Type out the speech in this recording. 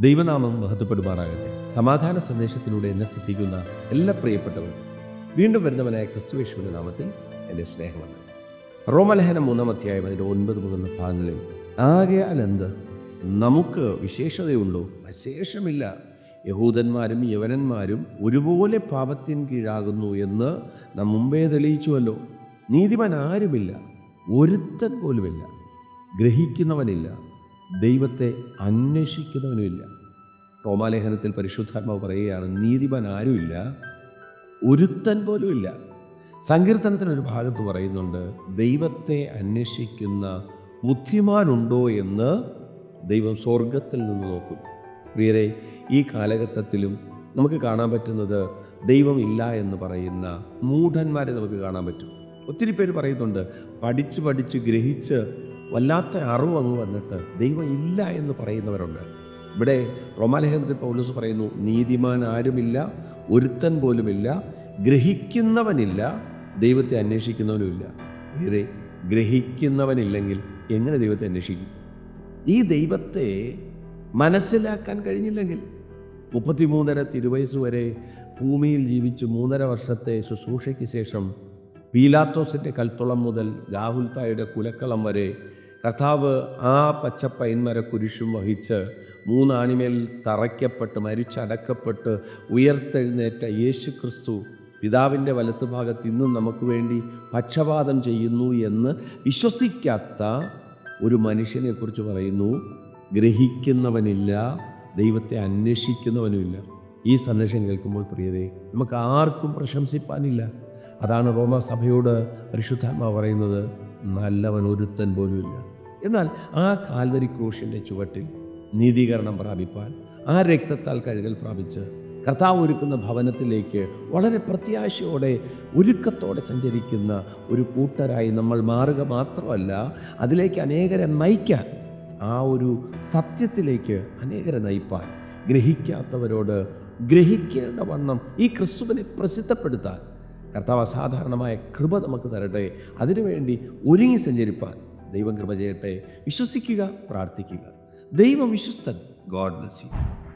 ദൈവനാമം മഹത്വപ്പെടുമാറാകട്ടെ. സമാധാന സന്ദേശത്തിലൂടെ എന്നെ ശ്രദ്ധിക്കുന്ന എല്ലാ പ്രിയപ്പെട്ടവർക്കും വീണ്ടും വരുന്നവനായ ക്രിസ്തുവേശുവിന്റെ നാമത്തിൽ എന്റെ സ്നേഹമാണ് റോമലഹനം മൂന്നാം അധ്യായം അതിന്റെ ഒൻപത് മുതൽ ഭാഗങ്ങളിൽ ആകയാൽ നമുക്ക് വിശേഷതയുണ്ടോ? അശേഷമില്ല യഹൂദന്മാരും യവനന്മാരും ഒരുപോലെ പാപത്തിൻ കീഴാകുന്നു എന്ന് നാം മുമ്പേ തെളിയിച്ചുവല്ലോ. നീതിമാൻ ആരുമില്ല. ഒരുത്തൻ പോലുമില്ല. ഗ്രഹിക്കുന്നവനില്ല. ദൈവത്തെ അന്വേഷിക്കുന്നവനുമില്ല. റോമാലേഖനത്തിൽ പരിശുദ്ധാത്മാവ് പറയുകയാണ് നീതിമാൻ ആരുമില്ല ഒരുത്തൻ പോലുമില്ല. സങ്കീർത്തനത്തിന് ഒരു ഭാഗത്ത് പറയുന്നുണ്ട് ദൈവത്തെ അന്വേഷിക്കുന്ന ബുദ്ധിമാനുണ്ടോ എന്ന് ദൈവം സ്വർഗത്തിൽ നിന്ന് നോക്കും. പ്രിയരെ ഈ കാലഘട്ടത്തിലും നമുക്ക് കാണാൻ പറ്റുന്നത് ദൈവമില്ല എന്ന് പറയുന്ന മൂഢന്മാരെ നമുക്ക് കാണാൻ പറ്റും. ഒത്തിരി പേര് പറയുന്നുണ്ട് പഠിച്ച് പഠിച്ച് ഗ്രഹിച്ച് വല്ലാത്ത അറിവ് അങ്ങ് വന്നിട്ട് ദൈവം ഇല്ല എന്ന് പറയുന്നവരുണ്ട്. ഇവിടെ റോമാലേഖനത്തിൽ പൗലോസ് പറയുന്നു നീതിമാൻ ആരുമില്ല ഒരുത്തൻ പോലുമില്ല ഗ്രഹിക്കുന്നവനില്ല ദൈവത്തെ അന്വേഷിക്കുന്നവനുമില്ല. ഏതേ ഗ്രഹിക്കുന്നവനില്ലെങ്കിൽ എങ്ങനെ ദൈവത്തെ അന്വേഷിക്കും? ഈ ദൈവത്തെ മനസ്സിലാക്കാൻ കഴിഞ്ഞില്ലെങ്കിൽ മുപ്പത്തിമൂന്നര തിരുവയസ്സ് വരെ ഭൂമിയിൽ ജീവിച്ചു മൂന്നര വർഷത്തെ ശുശ്രൂഷയ്ക്ക് ശേഷം പീലാത്തോസിന്റെ കൽത്തുളം മുതൽ രാഹുൽ തായുടെ കുലക്കളം വരെ കർത്താവ് ആ പച്ചപ്പയന്മര കുരിശും വഹിച്ച് മൂന്നാണിമേൽ തറയ്ക്കപ്പെട്ട് മരിച്ചടക്കപ്പെട്ട് ഉയർത്തെഴുന്നേറ്റ യേശു ക്രിസ്തു പിതാവിന്റെ വലത്തുഭാഗത്ത് ഇന്നും നമുക്ക് വേണ്ടി പക്ഷപാതം ചെയ്യുന്നു എന്ന് വിശ്വസിക്കാത്ത ഒരു മനുഷ്യനെക്കുറിച്ച് പറയുന്നു. ഗ്രഹിക്കുന്നവനില്ല ദൈവത്തെ അന്വേഷിക്കുന്നവനുമില്ല. ഈ സന്ദേശം കേൾക്കുമ്പോൾ പ്രിയതേ നമുക്ക് ആർക്കും പ്രശംസിപ്പാനില്ല. അതാണ് റോമ സഭയോട് പരിശുദ്ധാത്മാവ് പറയുന്നത് നല്ലവൻ ഒരുത്തൻ പോലുമില്ല. എന്നാൽ ആ കാൽവരി ക്രൂശിന്റെ ചുവട്ടിൽ നീതീകരണം പ്രാപിപ്പാൻ ആ രക്തത്താൽ കഴുകൽ പ്രാപിച്ച് കർത്താവ് ഒരുക്കുന്ന ഭവനത്തിലേക്ക് വളരെ പ്രത്യാശയോടെ ഒരുക്കത്തോടെ സഞ്ചരിക്കുന്ന ഒരു കൂട്ടരായി നമ്മൾ മാറുക മാത്രമല്ല അതിലേക്ക് അനേകരെ നയിക്കാൻ ആ ഒരു സത്യത്തിലേക്ക് അനേകരെ നയിപ്പാൻ ഗ്രഹിക്കാത്തവരോട് ഗ്രഹിക്കേണ്ട വണ്ണം ഈ ക്രിസ്തുവിനെ പ്രസിദ്ധപ്പെടുത്താൻ കർത്താവ് അസാധാരണമായ കൃപ നമുക്ക് തരട്ടെ. അതിനുവേണ്ടി ഒരുങ്ങി സഞ്ചരിപ്പാൻ ദൈവം കൃപ ചെയ്യട്ടെ. വിശ്വസിക്കുക പ്രാർത്ഥിക്കുക. ദൈവം വിശ്വസ്തൻ. God bless you